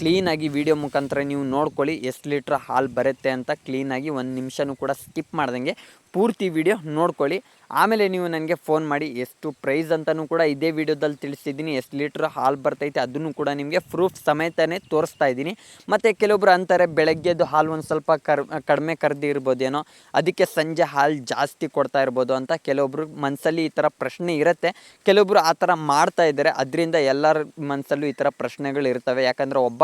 ಕ್ಲೀನಾಗಿ ವಿಡಿಯೋ ಮುಖಾಂತರ ನೀವು ನೋಡ್ಕೊಳ್ಳಿ, ಎಷ್ಟು ಲೀಟ್ರ್ ಹಾಲು ಬರುತ್ತೆ ಅಂತ ಕ್ಲೀನಾಗಿ ಒಂದು ನಿಮಿಷನೂ ಕೂಡ ಸ್ಕಿಪ್ ಮಾಡ್ದಂಗೆ ಪೂರ್ತಿ ವಿಡಿಯೋ ನೋಡ್ಕೊಳ್ಳಿ. ಆಮೇಲೆ ನೀವು ನನಗೆ ಫೋನ್ ಮಾಡಿ ಎಷ್ಟು ಪ್ರೈಸ್ ಅಂತಲೂ ಕೂಡ ಇದೇ ವಿಡಿಯೋದಲ್ಲಿ ತಿಳಿಸಿದ್ದೀನಿ ಎಷ್ಟು ಲೀಟ್ರ್ ಹಾಲು ಬರ್ತೈತೆ ಅದನ್ನು ಕೂಡ ನಿಮಗೆ ಪ್ರೂಫ್ ಸಮೇತನೇ ತೋರಿಸ್ತಾ ಇದ್ದೀನಿ. ಮತ್ತು ಕೆಲವೊಬ್ರು ಅಂತಾರೆ ಬೆಳಗ್ಗೆದ್ದು ಹಾಲು ಒಂದು ಸ್ವಲ್ಪ ಕರ್, ಕಡಿಮೆ ಕರೆದಿರ್ಬೋದೇನೋ ಅದಕ್ಕೆ ಸಂಜೆ ಹಾಲು ಜಾಸ್ತಿ ಕೊಡ್ತಾ ಇರ್ಬೋದು ಅಂತ ಕೆಲವೊಬ್ರು ಮನಸ್ಸಲ್ಲಿ ಈ ಥರ ಪ್ರಶ್ನೆ ಇರುತ್ತೆ. ಕೆಲವೊಬ್ರು ಆ ಥರ ಮಾಡ್ತಾ ಇದ್ದಾರೆ, ಅದರಿಂದ ಎಲ್ಲರ ಮನಸ್ಸಲ್ಲೂ ಈ ಥರ ಪ್ರಶ್ನೆಗಳು ಇರ್ತವೆ. ಯಾಕಂದರೆ ಒಬ್ಬ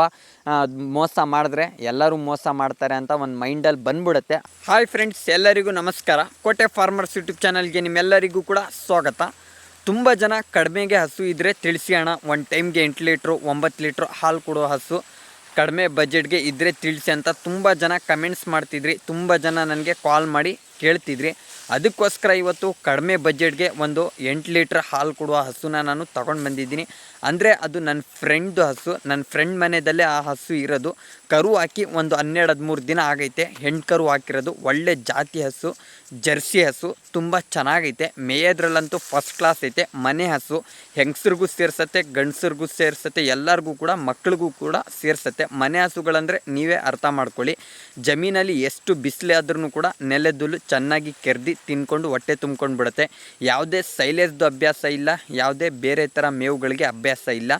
ಮೋಸ ಮಾಡಿದ್ರೆ ಎಲ್ಲರೂ ಮೋಸ ಮಾಡ್ತಾರೆ ಅಂತ ಒಂದು ಮೈಂಡಲ್ಲಿ ಬಂದ್ಬಿಡುತ್ತೆ. ಹಾಯ್ ಫ್ರೆಂಡ್ಸ್, ಎಲ್ಲರಿಗೂ ನಮಸ್ಕಾರ. ಕೋಟೆ ಫಾರ್ಮರ್ಸ್ ಯೂಟ್ಯೂಬ್ ಚಾನಲ್ಗೆ ನಿಮ್ಮೆಲ್ಲರಿಗೂ ಕೂಡ ಸ್ವಾಗತ. ತುಂಬ ಜನ ಕಡಿಮೆಗೆ ಹಸು ಇದ್ದರೆ ತಿಳಿಸಿ ಅಣ್ಣ. ಒಂದು ಟೈಮ್ಗೆ ಎಂಟು ಲೀಟ್ರು, ಒಂಬತ್ತು ಲೀಟ್ರು ಹಾಲು ಕೊಡೋ ಹಸು ಕಡಿಮೆ ಬಜೆಟ್ಗೆ ಇದ್ದರೆ ತಿಳಿಸಿ ಅಂತ ತುಂಬ ಜನ ಕಮೆಂಟ್ಸ್ ಮಾಡ್ತಿದ್ರಿ. ತುಂಬ ಜನ ನನಗೆ ಕಾಲ್ ಮಾಡಿ ಕೇಳ್ತಿದ್ರಿ. ಅದಕ್ಕೋಸ್ಕರ ಇವತ್ತು ಕಡಿಮೆ ಬಜೆಟ್ಗೆ ಒಂದು ಎಂಟು ಲೀಟ್ರ್ ಹಾಲು ಕೊಡುವ ಹಸುನ ನಾನು ತಗೊಂಡು ಬಂದಿದ್ದೀನಿ. ಅಂದರೆ ಅದು ನನ್ನ ಫ್ರೆಂಡ್ದು ಹಸು. ನನ್ನ ಫ್ರೆಂಡ್ ಮನೆಯಲ್ಲೇ ಆ ಹಸು ಇರೋದು. ಕರು ಹಾಕಿ ಒಂದು ಹನ್ನೆರಡು, ಹದಿಮೂರು ದಿನ ಆಗೈತೆ. ಹೆಣ್ಣು ಕರು ಹಾಕಿರೋದು. ಒಳ್ಳೆ ಜಾತಿ ಹಸು, ಜರ್ಸಿ ಹಸು. ತುಂಬ ಚೆನ್ನಾಗೈತೆ. ಮೇಯೋದ್ರಲ್ಲಂತೂ ಫಸ್ಟ್ ಕ್ಲಾಸ್ ಐತೆ. ಮನೆ ಹಸು. ಹೆಂಗಸ್ರಿಗೂ ಸೇರ್ಸತ್ತೆ, ಗಂಡಸ್ರಿಗೂ ಸೇರ್ಸತ್ತೆ, ಎಲ್ಲರಿಗೂ ಕೂಡ, ಮಕ್ಳಿಗೂ ಕೂಡ ಸೇರ್ಸತ್ತೆ. ಮನೆ ಹಸುಗಳಂದರೆ ನೀವೇ ಅರ್ಥ ಮಾಡ್ಕೊಳ್ಳಿ. ಜಮೀನಲ್ಲಿ ಎಷ್ಟು ಬಿಸಿಲೇ ಆದ್ರೂ ಕೂಡ ನೆಲೆದುಲು ಚೆನ್ನಾಗಿ ಕೆರ್ದಿ ತಿನ್ಕೊಂಡು ಹೊಟ್ಟೆ ತುಂಬ್ಕೊಂಡು ಬಿಡುತ್ತೆ ಯಾವುದೇ ಸೈಲೇಜ್ದು ಅಭ್ಯಾಸ ಇಲ್ಲ, ಯಾವುದೇ ಬೇರೆ ಥರ ಮೇವುಗಳಿಗೆ ಅಭ್ಯಾಸ ಇಲ್ಲ.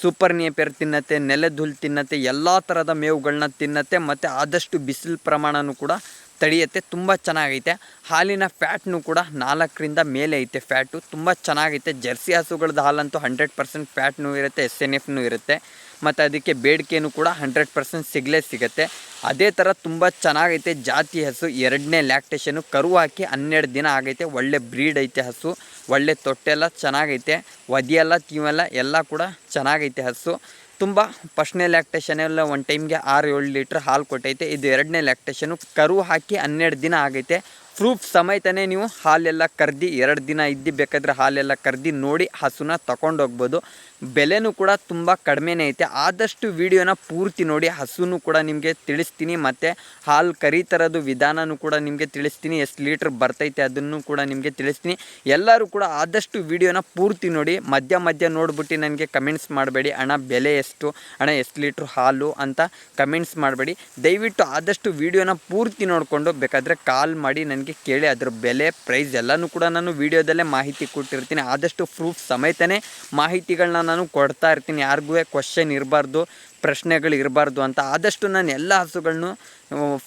ಸೂಪರ್ ನೇಪಿಯರ್ ತಿನ್ನತ್ತೆ ನೆಲದ ಹುಲ್ಲು ತಿನ್ನತ್ತೆ, ಎಲ್ಲ ಥರದ ಮೇವುಗಳನ್ನ ತಿನ್ನತ್ತೆ, ಮತ್ತು ಆದಷ್ಟು ಬಿಸಿಲು ಪ್ರಮಾಣನೂ ಕೂಡ ತಡೆಯುತ್ತೆ, ತುಂಬ ಚೆನ್ನಾಗೈತೆ. ಹಾಲಿನ ಫ್ಯಾಟ್ನು ಕೂಡ ನಾಲ್ಕರಿಂದ ಮೇಲೆ ಐತೆ ಫ್ಯಾಟು, ತುಂಬ ಚೆನ್ನಾಗೈತೆ. ಜರ್ಸಿ ಹಸುಗಳದ್ದು ಹಾಲಂತೂ ಹಂಡ್ರೆಡ್ ಪರ್ಸೆಂಟ್ ಫ್ಯಾಟ್ನೂ ಇರುತ್ತೆ, ಎಸ್ ಎನ್ ಎಫ್ನೂ ಇರುತ್ತೆ. ಮತ್ತು ಅದಕ್ಕೆ ಬೇಡಿಕೆಯೂ ಕೂಡ ಹಂಡ್ರೆಡ್ ಪರ್ಸೆಂಟ್ ಸಿಗಲೇ ಸಿಗುತ್ತೆ. ಅದೇ ಥರ ತುಂಬ ಚೆನ್ನಾಗೈತೆ ಜಾತಿ ಹಸು. ಎರಡನೇ ಲ್ಯಾಕ್ಟೇಷನು ಕರು ಹಾಕಿ ಹನ್ನೆರಡು ದಿನ ಆಗೈತೆ. ಒಳ್ಳೆ ಬ್ರೀಡ್ ಐತೆ ಹಸು. ಒಳ್ಳೆ ತೊಟ್ಟೆಲ್ಲ ಚೆನ್ನಾಗೈತೆ. ಒದಿಯೆಲ್ಲ ತೀವೆಲ್ಲ ಎಲ್ಲ ಕೂಡ ಚೆನ್ನಾಗೈತೆ ಹಸು. ತುಂಬ ಫಸ್ಟ್ನೇ ಲ್ಯಾಕ್ಟೇಷನ್ ಎಲ್ಲ ಒಂದು ಟೈಮ್ಗೆ ಆರು ಏಳು ಲೀಟ್ರ್ ಹಾಲು ಕೊಟ್ಟೈತೆ. ಇದು ಎರಡನೇ ಲ್ಯಾಕ್ಟೇಷನು ಕರು ಹಾಕಿ ಹನ್ನೆರಡು ದಿನ ಆಗೈತೆ. ಪ್ರೂಫ್ ಸಮೇತನೇ ನೀವು ಹಾಲೆಲ್ಲ ಕರ್ದು, ಎರಡು ದಿನ ಇದ್ದು ಬೇಕಾದರೆ ಹಾಲೆಲ್ಲ ಕರ್ದು ನೋಡಿ ಹಸುನ ತಗೊಂಡೋಗ್ಬೋದು ಬೆಲೆನೂ ಕೂಡ ತುಂಬ ಕಡಿಮೆನೇ ಐತೆ. ಆದಷ್ಟು ವಿಡಿಯೋನ ಪೂರ್ತಿ ನೋಡಿ, ಹಸುನೂ ಕೂಡ ನಿಮಗೆ ತಿಳಿಸ್ತೀನಿ. ಮತ್ತು ಹಾಲು ಕರಿತರದು ವಿಧಾನನೂ ಕೂಡ ನಿಮಗೆ ತಿಳಿಸ್ತೀನಿ. ಎಷ್ಟು ಲೀಟ್ರ್ ಬರ್ತೈತೆ ಅದನ್ನು ಕೂಡ ನಿಮಗೆ ತಿಳಿಸ್ತೀನಿ. ಎಲ್ಲರೂ ಕೂಡ ಆದಷ್ಟು ವಿಡಿಯೋನ ಪೂರ್ತಿ ನೋಡಿ, ಮಧ್ಯ ಮಧ್ಯ ನೋಡ್ಬಿಟ್ಟು ನನಗೆ ಕಮೆಂಟ್ಸ್ ಮಾಡಬೇಡಿ. ಅಣ್ಣ, ಬೆಲೆ ಎಷ್ಟು? ಅಣ್ಣ, ಎಷ್ಟು ಲೀಟ್ರ್ ಹಾಲು ಅಂತ ಕಮೆಂಟ್ಸ್ ಮಾಡಬೇಡಿ. ದಯವಿಟ್ಟು ಆದಷ್ಟು ವಿಡಿಯೋನ ಪೂರ್ತಿ ನೋಡಿಕೊಂಡು ಬೇಕಾದರೆ ಕಾಲ್ ಮಾಡಿ ನನಗೆ ಕೇಳಿ. ಅದ್ರ ಬೆಲೆ, ಪ್ರೈಸ್ ಎಲ್ಲನೂ ಕೂಡ ನಾನು ವಿಡಿಯೋದಲ್ಲೇ ಮಾಹಿತಿ ಕೊಟ್ಟಿರ್ತೀನಿ. ಆದಷ್ಟು ಪ್ರೂಫ್ ಸಮೇತನೇ ಮಾಹಿತಿಗಳನ್ನ ನಾನು ಕೊಡ್ತಾ ಇರ್ತೀನಿ. ಯಾರಿಗೂ ಕ್ವಶನ್ ಇರಬಾರ್ದು. ಪ್ರಶ್ನೆಗಳು ಇರಬಾರ್ದು ಅಂತ ಆದಷ್ಟು ನಾನು ಎಲ್ಲ ಹಸುಗಳನ್ನು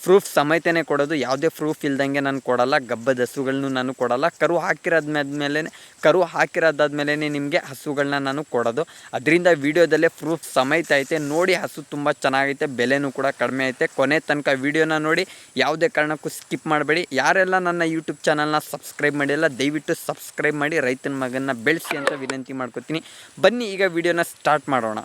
ಪ್ರೂಫ್ ಸಮೇತನೇ ಕೊಡೋದು. ಯಾವುದೇ ಪ್ರೂಫ್ ಇಲ್ದಂಗೆ ನಾನು ಕೊಡಲ್ಲ. ಗಬ್ಬದ ಹಸುಗಳನ್ನು ನಾನು ಕೊಡಲ್ಲ. ಕರು ಹಾಕಿರೋದ್ಮೇಲೆ, ಕರು ಹಾಕಿರೋದಾದ್ಮೇಲೆ ನಿಮಗೆ ಹಸುಗಳನ್ನ ನಾನು ಕೊಡೋದು. ಅದರಿಂದ ವಿಡಿಯೋದಲ್ಲೇ ಪ್ರೂಫ್ ಸಮೇತ ಐತೆ. ನೋಡಿ ಹಸು ತುಂಬ ಚೆನ್ನಾಗೈತೆ. ಬೆಲೆನೂ ಕೂಡ ಕಡಿಮೆ ಐತೆ. ಕೊನೆ ತನಕ ವಿಡಿಯೋನ ನೋಡಿ. ಯಾವುದೇ ಕಾರಣಕ್ಕೂ ಸ್ಕಿಪ್ ಮಾಡಬೇಡಿ. ಯಾರೆಲ್ಲ ನನ್ನ ಯೂಟ್ಯೂಬ್ ಚಾನಲ್ನ ಸಬ್ಸ್ಕ್ರೈಬ್ ಮಾಡಿಲ್ಲ, ದಯವಿಟ್ಟು ಸಬ್ಸ್ಕ್ರೈಬ್ ಮಾಡಿ. ರೈತನ ಮಗನ ಬೆಳೆಸಿ ಅಂತ ವಿನಂತಿ ಮಾಡ್ಕೊತೀನಿ. ಬನ್ನಿ, ಈಗ ವಿಡಿಯೋನ ಸ್ಟಾರ್ಟ್ ಮಾಡೋಣ.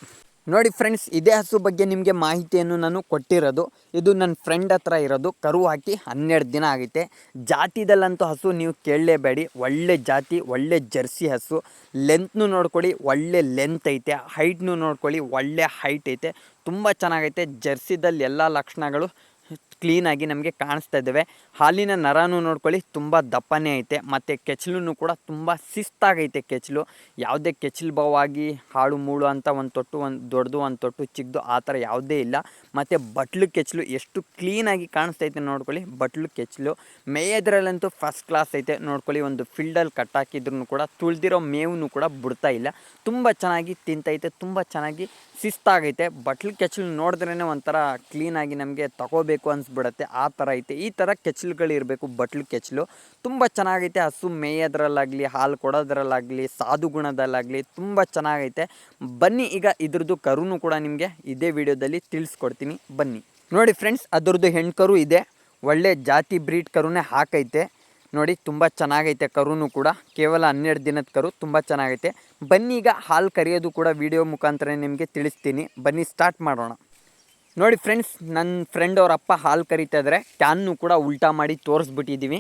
ನೋಡಿ ಫ್ರೆಂಡ್ಸ್, ಇದೇ ಹಸು ಬಗ್ಗೆ ನಿಮಗೆ ಮಾಹಿತಿಯನ್ನು ನಾನು ಕೊಟ್ಟಿರೋದು. ಇದು ನನ್ನ ಫ್ರೆಂಡ್ ಹತ್ರ ಇರೋದು. ಕರು ಹಾಕಿ ಹನ್ನೆರಡು ದಿನ ಆಗುತ್ತೆ ಜಾತಿದಲ್ಲಂತೂ ಹಸು ನೀವು ಕೇಳಲೇಬೇಡಿ. ಒಳ್ಳೆ ಜಾತಿ, ಒಳ್ಳೆ ಜರ್ಸಿ ಹಸು. ಲೆಂತ್ನು ನೋಡ್ಕೊಳ್ಳಿ, ಒಳ್ಳೆ ಲೆಂತ್ ಐತೆ. ಹೈಟ್ನು ನೋಡ್ಕೊಳ್ಳಿ, ಒಳ್ಳೆ ಹೈಟ್ ಐತೆ. ತುಂಬ ಚೆನ್ನಾಗೈತೆ. ಜರ್ಸಿದಲ್ಲಿ ಎಲ್ಲ ಲಕ್ಷಣಗಳು ಕ್ಲೀನಾಗಿ ನಮಗೆ ಕಾಣಿಸ್ತಾ ಇದ್ದಾವೆ. ಹಾಲಿನ ನರನೂ ನೋಡ್ಕೊಳ್ಳಿ, ತುಂಬ ದಪ್ಪನೇ ಐತೆ. ಮತ್ತು ಕೆಚ್ಚಲು ಕೂಡ ತುಂಬ ಶಿಸ್ತಾಗೈತೆ ಕೆಚ್ಚಲು. ಯಾವುದೇ ಕೆಚ್ಚಲು ಬಾವಾಗಿ ಹಾಳು ಮೂಳು ಅಂತ ಒಂದು ತೊಟ್ಟು, ಒಂದು ದೊಡ್ಡದು ಒಂದು ತೊಟ್ಟು ಚಿಕ್ಕದು ಆ ಥರ ಯಾವುದೇ ಇಲ್ಲ. ಮತ್ತು ಬಟ್ಲು ಕೆಚ್ಚಲು ಎಷ್ಟು ಕ್ಲೀನಾಗಿ ಕಾಣಿಸ್ತೈತೆ ನೋಡ್ಕೊಳ್ಳಿ, ಬಟ್ಲು ಕೆಚ್ಚಲು. ಮೇಯೋದ್ರಲ್ಲಂತೂ ಫಸ್ಟ್ ಕ್ಲಾಸ್ ಐತೆ. ನೋಡ್ಕೊಳ್ಳಿ, ಒಂದು ಫೀಲ್ಡಲ್ಲಿ ಕಟ್ಟಾಕಿದ್ರು ಕೂಡ ತುಳಿದಿರೋ ಮೇವು ಕೂಡ ಬಿಡ್ತಾ ಇಲ್ಲ. ತುಂಬ ಚೆನ್ನಾಗಿ ತಿಂತೈತೆ ತುಂಬ ಚೆನ್ನಾಗಿ ಶಿಸ್ತಾಗೈತೆ. ಬಟ್ಲು ಕೆಚ್ಚಲು ನೋಡಿದ್ರೇ ಒಂಥರ ಕ್ಲೀನಾಗಿ ನಮಗೆ ತಗೋಬೇಕು ಅನಿಸ್ಬಿಡತ್ತೆ ಆ ಥರ ಐತೆ. ಈ ಥರ ಕೆಚ್ಚಲುಗಳಿರಬೇಕು ಬಟ್ಲು ಕೆಚ್ಚಲು. ತುಂಬ ಚೆನ್ನಾಗೈತೆ. ಹಸು ಮೇಯೋದ್ರಲ್ಲಾಗಲಿ, ಹಾಲು ಕೊಡೋದ್ರಲ್ಲಾಗಲಿ, ಸಾಧು ಗುಣದಲ್ಲಾಗಲಿ ತುಂಬ ಚೆನ್ನಾಗೈತೆ. ಬನ್ನಿ, ಈಗ ಇದ್ರದ್ದು ಕರುನು ಕೂಡ ನಿಮಗೆ ಇದೇ ವಿಡಿಯೋದಲ್ಲಿ ತಿಳಿಸ್ಕೊಡ್ತೀನಿ. ಬನ್ನಿ. ನೋಡಿ ಫ್ರೆಂಡ್ಸ್, ಅದ್ರದ್ದು ಹೆಣ್ಕರು ಇದೆ. ಒಳ್ಳೆ ಜಾತಿ ಬ್ರೀಡ್ ಕರುನೇ ಹಾಕೈತೆ. ನೋಡಿ, ತುಂಬ ಚೆನ್ನಾಗೈತೆ ಕರುನು ಕೂಡ. ಕೇವಲ ಹನ್ನೆರಡು ದಿನದ ಕರು, ತುಂಬ ಚೆನ್ನಾಗೈತೆ. ಬನ್ನಿ, ಈಗ ಹಾಲು ಕರಿಯೋದು ಕೂಡ ವಿಡಿಯೋ ಮುಖಾಂತರ ನಿಮಗೆ ತಿಳಿಸ್ತೀನಿ. ಬನ್ನಿ, ಸ್ಟಾರ್ಟ್ ಮಾಡೋಣ. ನೋಡಿ ಫ್ರೆಂಡ್ಸ್ ನನ್ನ ಫ್ರೆಂಡ್ ಅವ್ರ ಅಪ್ಪ ಹಾಲು ಕರಿತಾ ಇದ್ದಾರೆ ಕ್ಯಾನ್ನು ಕೂಡ ಉಲ್ಟಾ ಮಾಡಿ ತೋರಿಸ್ಬಿಟ್ಟಿದ್ದೀವಿ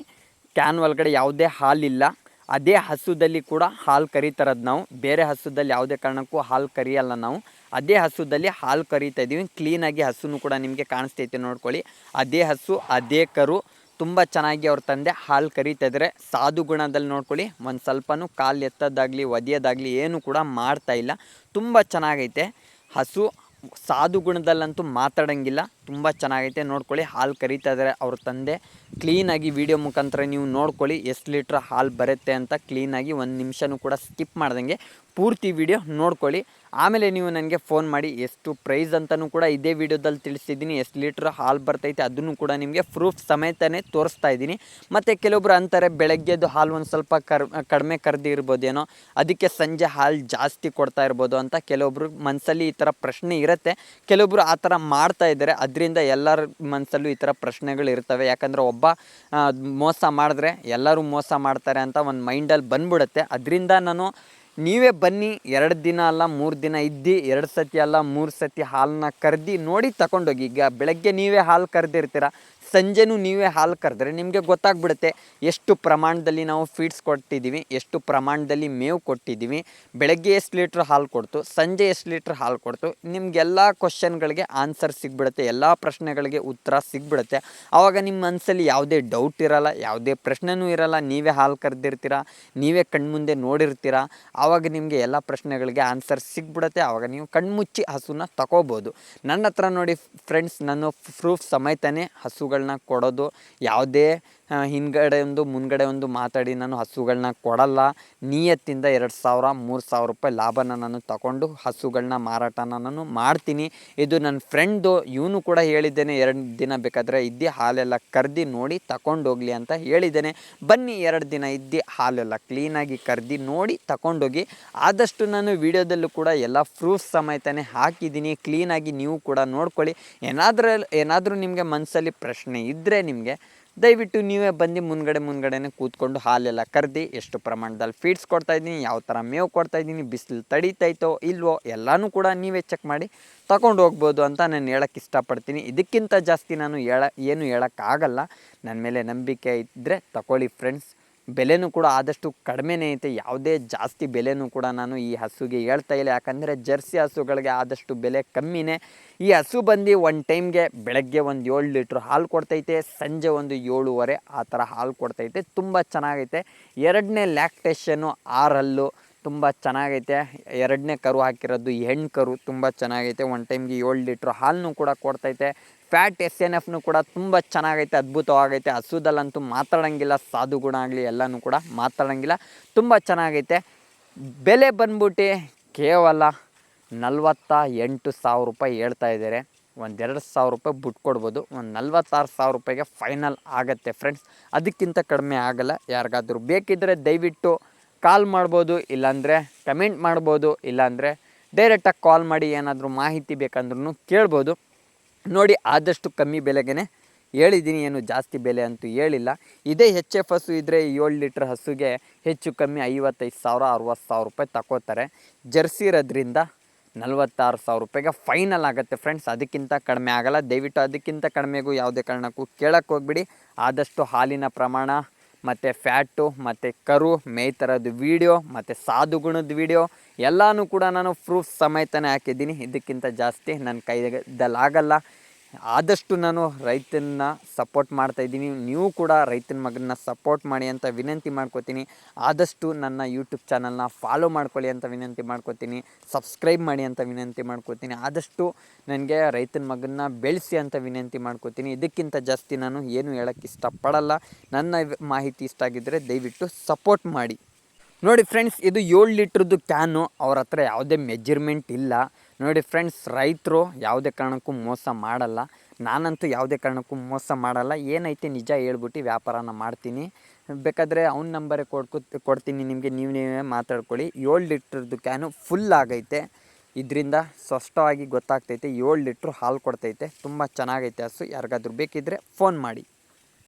ಕ್ಯಾನ್ ಒಳಗಡೆ ಯಾವುದೇ ಹಾಲಿಲ್ಲ ಅದೇ ಹಸುದಲ್ಲಿ ಕೂಡ ಹಾಲು ಕರಿತಾರದು ನಾವು. ಬೇರೆ ಹಸುದಲ್ಲಿ ಯಾವುದೇ ಕಾರಣಕ್ಕೂ ಹಾಲು ಕರಿಯಲ್ಲ ನಾವು. ಅದೇ ಹಸುದಲ್ಲಿ ಹಾಲು ಕರಿತಾ ಇದ್ದೀವಿ. ಕ್ಲೀನಾಗಿ ಹಸುನು ಕೂಡ ನಿಮಗೆ ಕಾಣಿಸ್ತೈತೆ ನೋಡ್ಕೊಳ್ಳಿ. ಅದೇ ಹಸು, ಅದೇ ಕರು. ತುಂಬ ಚೆನ್ನಾಗಿ ಅವ್ರ ತಂದೆ ಹಾಲು ಕರಿತಾ ಇದ್ದಾರೆ ಸಾಧು ಗುಣದಲ್ಲಿ ನೋಡ್ಕೊಳ್ಳಿ. ಒಂದು ಸ್ವಲ್ಪನೂ ಕಾಲು ಎತ್ತೋದಾಗಲಿ ಒದೆಯೋದಾಗಲಿ ಏನು ಕೂಡ ಮಾಡ್ತಾ ಇಲ್ಲ. ತುಂಬ ಚೆನ್ನಾಗೈತೆ. ಹಸು ಸಾಧು ಗುಣದಲ್ಲಂತೂ ಮಾತಾಡೋಂಗಿಲ್ಲ. ತುಂಬ ಚೆನ್ನಾಗೈತೆ, ನೋಡ್ಕೊಳ್ಳಿ. ಹಾಲು ಕರೀತಾ ಇದ್ದಾರೆ ಅವ್ರ ತಂದೆ. ಕ್ಲೀನಾಗಿ ವಿಡಿಯೋ ಮುಖಾಂತರ ನೀವು ನೋಡ್ಕೊಳ್ಳಿ, ಎಷ್ಟು ಲೀಟ್ರ್ ಹಾಲು ಬರುತ್ತೆ ಅಂತ ಕ್ಲೀನಾಗಿ ಒಂದು ನಿಮಿಷನೂ ಕೂಡ ಸ್ಕಿಪ್ ಮಾಡ್ದಂಗೆ ಪೂರ್ತಿ ವಿಡಿಯೋ ನೋಡ್ಕೊಳ್ಳಿ. ಆಮೇಲೆ ನೀವು ನನಗೆ ಫೋನ್ ಮಾಡಿ ಎಷ್ಟು ಪ್ರೈಸ್ ಅಂತಲೂ ಕೂಡ ಇದೇ ವಿಡಿಯೋದಲ್ಲಿ ತಿಳಿಸಿದ್ದೀನಿ ಎಷ್ಟು ಲೀಟ್ರ್ ಹಾಲು ಬರ್ತೈತೆ ಅದನ್ನು ಕೂಡ ನಿಮಗೆ ಪ್ರೂಫ್ ಸಮೇತನೇ ತೋರಿಸ್ತಾ ಇದ್ದೀನಿ. ಮತ್ತು ಕೆಲವೊಬ್ರು ಅಂತಾರೆ ಬೆಳಗ್ಗೆದು ಹಾಲು ಒಂದು ಸ್ವಲ್ಪ ಕರ್, ಕಡಿಮೆ ಕರೆದಿರ್ಬೋದೇನೋ ಅದಕ್ಕೆ ಸಂಜೆ ಹಾಲು ಜಾಸ್ತಿ ಕೊಡ್ತಾ ಇರ್ಬೋದು ಅಂತ ಕೆಲವೊಬ್ರು ಮನಸ್ಸಲ್ಲಿ ಈ ಥರ ಪ್ರಶ್ನೆ ಇರುತ್ತೆ. ಕೆಲವೊಬ್ರು ಆ ಥರ ಮಾಡ್ತಾ ಇದ್ದಾರೆ, ಅದರಿಂದ ಎಲ್ಲರ ಮನಸ್ಸಲ್ಲೂ ಈ ಥರ ಪ್ರಶ್ನೆಗಳು ಇರ್ತವೆ. ಯಾಕಂದರೆ ಒಬ್ಬ ಮೋಸ ಮಾಡಿದ್ರೆ ಎಲ್ಲರೂ ಮೋಸ ಮಾಡ್ತಾರೆ ಅಂತ ಒಂದು ಮೈಂಡಲ್ಲಿ ಬಂದ್ಬಿಡುತ್ತೆ. ಅದರಿಂದ ನಾನು ನೀವೇ ಬನ್ನಿ, ಎರಡು ದಿನ ಅಲ್ಲ, ಮೂರು ದಿನ ಇದ್ದು, ಎರಡು ಸತಿ ಅಲ್ಲ, ಮೂರು ಸತಿ ಹಾಲನ್ನ ಕರ್ದು ನೋಡಿ ತಗೊಂಡೋಗಿ ಈಗ ಬೆಳಗ್ಗೆ ನೀವೇ ಹಾಲು ಕರೆದಿರ್ತೀರ? ಸಂಜೆನೂ ನೀವೇ ಹಾಲು ಕರೆದ್ರೆ ನಿಮಗೆ ಗೊತ್ತಾಗ್ಬಿಡುತ್ತೆ ಎಷ್ಟು ಪ್ರಮಾಣದಲ್ಲಿ ನಾವು ಫೀಡ್ಸ್ ಕೊಟ್ಟಿದ್ದೀವಿ ಎಷ್ಟು ಪ್ರಮಾಣದಲ್ಲಿ ಮೇವು ಕೊಟ್ಟಿದ್ದೀವಿ, ಬೆಳಗ್ಗೆ ಎಷ್ಟು ಲೀಟ್ರ್ ಹಾಲು ಕೊಡ್ತು, ಸಂಜೆ ಎಷ್ಟು ಲೀಟ್ರ್ ಹಾಲು ಕೊಡ್ತು, ನಿಮಗೆಲ್ಲ ಕ್ವಶನ್ಗಳಿಗೆ ಆನ್ಸರ್ ಸಿಗ್ಬಿಡುತ್ತೆ, ಎಲ್ಲ ಪ್ರಶ್ನೆಗಳಿಗೆ ಉತ್ತರ ಸಿಗ್ಬಿಡುತ್ತೆ. ಆವಾಗ ನಿಮ್ಮ ಮನಸ್ಸಲ್ಲಿ ಯಾವುದೇ ಡೌಟ್ ಇರಲ್ಲ, ಯಾವುದೇ ಪ್ರಶ್ನೆನೂ ಇರಲ್ಲ, ನೀವೇ ಹಾಲು ಕರೆದಿರ್ತೀರ, ನೀವೇ ಕಣ್ಮುಂದೆ ನೋಡಿರ್ತೀರ ಆವಾಗ ನಿಮಗೆ ಎಲ್ಲ ಪ್ರಶ್ನೆಗಳಿಗೆ ಆನ್ಸರ್ ಸಿಗ್ಬಿಡುತ್ತೆ ಆವಾಗ ನೀವು ಕಣ್ಮುಚ್ಚಿ ಹಸುನ ತಗೋಬೋದು ನನ್ನ ಹತ್ರ ನೋಡಿ ಫ್ರೆಂಡ್ಸ್ ನಾನು ಪ್ರೂಫ್ ಸಮೇತನೇ ಹಸುಗಳನ್ನ ಕೊಡೋದು ಯಾವುದೇ ಹಿಂದ್ಗಡೆ ಒಂದು, ಮುಂದ್ಗಡೆ ಒಂದು ಮಾತಾಡಿ, ನಾನು ಹಸುಗಳನ್ನ ಕೊಡಲ್ಲ. ನಿಯತ್ತಿಂದ ಎರಡು ಸಾವಿರ, ಮೂರು ಸಾವಿರ ರೂಪಾಯಿ ಲಾಭನ ನಾನು ತಗೊಂಡು ಹಸುಗಳನ್ನ ಮಾರಾಟನ ನಾನು ಮಾಡ್ತೀನಿ. ಇದು ನನ್ನ ಫ್ರೆಂಡ್ದು, ಇವನು ಕೂಡ ಹೇಳಿದ್ದೇನೆ, ಎರಡು ದಿನ ಬೇಕಾದರೆ ಇದ್ದು, ಹಾಲೆಲ್ಲ ಕರ್ದು ನೋಡಿ ತಗೊಂಡೋಗ್ಲಿ ಅಂತ ಹೇಳಿದ್ದೇನೆ. ಬನ್ನಿ ಎರಡು ದಿನ ಇದ್ದು, ಹಾಲೆಲ್ಲ ಕ್ಲೀನಾಗಿ ಕರ್ದು ನೋಡಿ ತಗೊಂಡೋಗಿ. ಆದಷ್ಟು ನಾನು ವಿಡಿಯೋದಲ್ಲೂ ಕೂಡ ಎಲ್ಲ ಪ್ರೂಫ್ ಸಮೇತನೇ ಹಾಕಿದ್ದೀನಿ. ಕ್ಲೀನಾಗಿ ನೀವು ಕೂಡ ನೋಡ್ಕೊಳ್ಳಿ. ಏನಾದರೂ ಏನಾದರೂ ನಿಮಗೆ ಮನಸ್ಸಲ್ಲಿ ಪ್ರಶ್ನೆ ಇದ್ದರೆ ನಿಮಗೆ ದಯವಿಟ್ಟು ನೀವೇ ಬಂದು ಮುಂದ್ಗಡೆ ಮುಂದ್ಗಡೆನೆ ಕೂತ್ಕೊಂಡು ಹಾಲೆಲ್ಲ ಕರೆದಿ, ಎಷ್ಟು ಪ್ರಮಾಣದಲ್ಲಿ ಫೀಡ್ಸ್ ಕೊಡ್ತಾ ಇದ್ದೀನಿ, ಯಾವ ಥರ ಮೇವು ಕೊಡ್ತಾ ಇದ್ದೀನಿ, ಬಿಸಿಲು ತಡೀತೈತೋ ಇಲ್ವೋ ಎಲ್ಲನೂ ಕೂಡ ನೀವೇ ಚೆಕ್ ಮಾಡಿ ತಗೊಂಡು ಹೋಗ್ಬೋದು ಅಂತ ನಾನು ಹೇಳಕ್ಕೆ ಇಷ್ಟಪಡ್ತೀನಿ. ಇದಕ್ಕಿಂತ ಜಾಸ್ತಿ ನಾನು ಹೇಳ, ಏನು ಹೇಳೋಕ್ಕಾಗಲ್ಲ ನನ್ನ ಮೇಲೆ ನಂಬಿಕೆ ಇದ್ದರೆ ತಗೊಳ್ಳಿ ಫ್ರೆಂಡ್ಸ್ ಬೆಲೆನೂ ಕೂಡ ಆದಷ್ಟು ಕಡಿಮೆನೇ ಐತೆ. ಯಾವುದೇ ಜಾಸ್ತಿ ಬೆಲೆನೂ ಕೂಡ ನಾನು ಈ ಹಸುಗೆ ಹೇಳ್ತಾ ಇಲ್ಲ. ಯಾಕಂದರೆ ಜರ್ಸಿ ಹಸುಗಳಿಗೆ ಆದಷ್ಟು ಬೆಲೆ ಕಮ್ಮಿನೇ. ಈ ಹಸು ಬಂದು ಒಂದು ಟೈಮ್ಗೆ ಬೆಳಗ್ಗೆ ಒಂದು ಏಳು ಲೀಟ್ರ್ ಹಾಲು ಕೊಡ್ತೈತೆ, ಸಂಜೆ ಒಂದು ಏಳುವರೆ ಆ ಥರ ಹಾಲು ಕೊಡ್ತೈತೆ. ತುಂಬ ಚೆನ್ನಾಗೈತೆ. ಎರಡನೇ ಲ್ಯಾಕ್ಟೇಷನ್ನು ಆರಲ್ಲು ತುಂಬ ಚೆನ್ನಾಗೈತೆ. ಎರಡನೇ ಕರು ಹಾಕಿರೋದು ಹೆಣ್ಣು ಕರು ತುಂಬ ಚೆನ್ನಾಗೈತೆ. ಒನ್ ಟೈಮ್ಗೆ ಏಳು ಲೀಟ್ರ್ ಹಾಲನ್ನು ಕೂಡ ಕೊಡ್ತೈತೆ. ಫ್ಯಾಟ್ ಎಸ್ ಎನ್ ಎಫ್ನು ಕೂಡ ತುಂಬ ಚೆನ್ನಾಗೈತೆ, ಅದ್ಭುತವಾಗೈತೆ. ಹಸುದಲ್ಲಂತೂ ಮಾತಾಡೋಂಗಿಲ್ಲ, ಸಾಧು ಗುಣ ಆಗಲಿ ಎಲ್ಲನೂ ಕೂಡ ಮಾತಾಡೋಂಗಿಲ್ಲ. ತುಂಬ ಚೆನ್ನಾಗೈತೆ. ಬೆಲೆ ಬಂದ್ಬಿಟ್ಟು ಕೇವಲ ನಲ್ವತ್ತ ಎಂಟು ಸಾವಿರ ರೂಪಾಯಿ ಹೇಳ್ತಾ ಇದ್ದಾರೆ. ಒಂದೆರಡು ಸಾವಿರ ರೂಪಾಯಿ ಬಿಟ್ಕೊಡ್ಬೋದು ಒಂದು ನಲ್ವತ್ತಾರು ಸಾವಿರ ರೂಪಾಯಿಗೆ ಫೈನಲ್ ಆಗುತ್ತೆ ಫ್ರೆಂಡ್ಸ್ ಅದಕ್ಕಿಂತ ಕಡಿಮೆ ಆಗಲ್ಲ. ಯಾರಿಗಾದರೂ ಬೇಕಿದ್ದರೆ ದಯವಿಟ್ಟು ಕಾಲ್ ಮಾಡ್ಬೋದು, ಇಲ್ಲಾಂದರೆ ಕಮೆಂಟ್ ಮಾಡ್ಬೋದು, ಇಲ್ಲಾಂದರೆ ಡೈರೆಕ್ಟಾಗಿ ಕಾಲ್ ಮಾಡಿ ಏನಾದರೂ ಮಾಹಿತಿ ಬೇಕಂದ್ರೂ ಕೇಳ್ಬೋದು. ನೋಡಿ, ಆದಷ್ಟು ಕಮ್ಮಿ ಬೆಲೆಗೆ ಹೇಳಿದ್ದೀನಿ. ಏನು ಜಾಸ್ತಿ ಬೆಲೆ ಅಂತೂ ಹೇಳಿಲ್ಲ. ಇದೇ ಹೆಚ್ ಎಫ್ ಹಸು ಇದ್ದರೆ ಏಳು ಲೀಟ್ರ್ ಹಸುಗೆ ಹೆಚ್ಚು ಕಮ್ಮಿ ಐವತ್ತೈದು ಸಾವಿರ, ಅರುವತ್ತು ಸಾವಿರ ರೂಪಾಯಿ ತಗೋತಾರೆ ಜರ್ಸಿ ಇರೋದ್ರಿಂದ ನಲ್ವತ್ತಾರು ಸಾವಿರ ರೂಪಾಯಿಗೆ ಫೈನಲ್ ಆಗುತ್ತೆ ಫ್ರೆಂಡ್ಸ್. ಅದಕ್ಕಿಂತ ಕಡಿಮೆ ಆಗಲ್ಲ. ದಯವಿಟ್ಟು ಅದಕ್ಕಿಂತ ಕಡಿಮೆಗೂ ಯಾವುದೇ ಕಾರಣಕ್ಕೂ ಕೇಳಕ್ಕೆ ಹೋಗ್ಬಿಡಿ. ಆದಷ್ಟು ಹಾಲಿನ ಪ್ರಮಾಣ, ಮತ್ತು ಫ್ಯಾಟು, ಮತ್ತು ಕರು, ಮೇಯ್ತರದ್ದು ವೀಡಿಯೋ, ಮತ್ತು ಸಾಧುಗುಣದ ವೀಡಿಯೋ ಎಲ್ಲನೂ ಕೂಡ ನಾನು ಪ್ರೂಫ್ ಸಮೇತನೇ ಹಾಕಿದ್ದೀನಿ. ಇದಕ್ಕಿಂತ ಜಾಸ್ತಿ ನನ್ನ ಕೈದಲ್ಲಾಗಲ್ಲ ಆದಷ್ಟು ನಾನು ರೈತನ ಸಪೋರ್ಟ್ ಮಾಡ್ತಾ ಇದ್ದೀನಿ. ನೀವು ಕೂಡ ರೈತನ ಮಗನ ಸಪೋರ್ಟ್ ಮಾಡಿ ಅಂತ ವಿನಂತಿ ಮಾಡ್ಕೋತೀನಿ. ಆದಷ್ಟು ನನ್ನ ಯೂಟ್ಯೂಬ್ ಚಾನಲ್ನ ಫಾಲೋ ಮಾಡ್ಕೊಳ್ಳಿ ಅಂತ ವಿನಂತಿ ಮಾಡ್ಕೋತೀನಿ. ಸಬ್ಸ್ಕ್ರೈಬ್ ಮಾಡಿ ಅಂತ ವಿನಂತಿ ಮಾಡ್ಕೋತೀನಿ. ಆದಷ್ಟು ನನಗೆ ರೈತನ ಮಗನ ಬೆಳೆಸಿ ಅಂತ ವಿನಂತಿ ಮಾಡ್ಕೋತೀನಿ. ಇದಕ್ಕಿಂತ ಜಾಸ್ತಿ ನಾನು ಏನು ಹೇಳೋಕ್ಕೆ ಇಷ್ಟಪಡಲ್ಲ. ನನ್ನ ಮಾಹಿತಿ ಇಷ್ಟ ಆಗಿದ್ದರೆ ದಯವಿಟ್ಟು ಸಪೋರ್ಟ್ ಮಾಡಿ. ನೋಡಿ ಫ್ರೆಂಡ್ಸ್ ಇದು ಏಳು ಲೀಟ್ರದ್ದು ಕ್ಯಾನು ಅವ್ರ ಹತ್ರ ಯಾವುದೇ ಮೆಜರ್ಮೆಂಟ್ ಇಲ್ಲ. ನೋಡಿ ಫ್ರೆಂಡ್ಸ್ ರೈತರು ಯಾವುದೇ ಕಾರಣಕ್ಕೂ ಮೋಸ ಮಾಡಲ್ಲ. ನಾನಂತೂ ಯಾವುದೇ ಕಾರಣಕ್ಕೂ ಮೋಸ ಮಾಡಲ್ಲ. ಏನೈತೆ ನಿಜ ಹೇಳ್ಬಿಟ್ಟು ವ್ಯಾಪಾರನ ಮಾಡ್ತೀನಿ. ಬೇಕಾದರೆ ಅವ್ನ ನಂಬರೇ ಕೊಡ್ಕೊ, ಕೊಡ್ತೀನಿ ನಿಮಗೆ, ನೀವು ನೀವೇ ಮಾತಾಡ್ಕೊಳ್ಳಿ. ಏಳು ಲೀಟ್ರದ್ದು ಕ್ಯಾನು ಫುಲ್ ಆಗೈತೆ. ಇದರಿಂದ ಸ್ಪಷ್ಟವಾಗಿ ಗೊತ್ತಾಗ್ತೈತೆ, ಏಳು ಲೀಟ್ರ್ ಹಾಲು ಕೊಡ್ತೈತೆ. ತುಂಬ ಚೆನ್ನಾಗೈತೆ. ಹಸು ಯಾರಿಗಾದ್ರೂ ಬೇಕಿದ್ದರೆ ಫೋನ್ ಮಾಡಿ.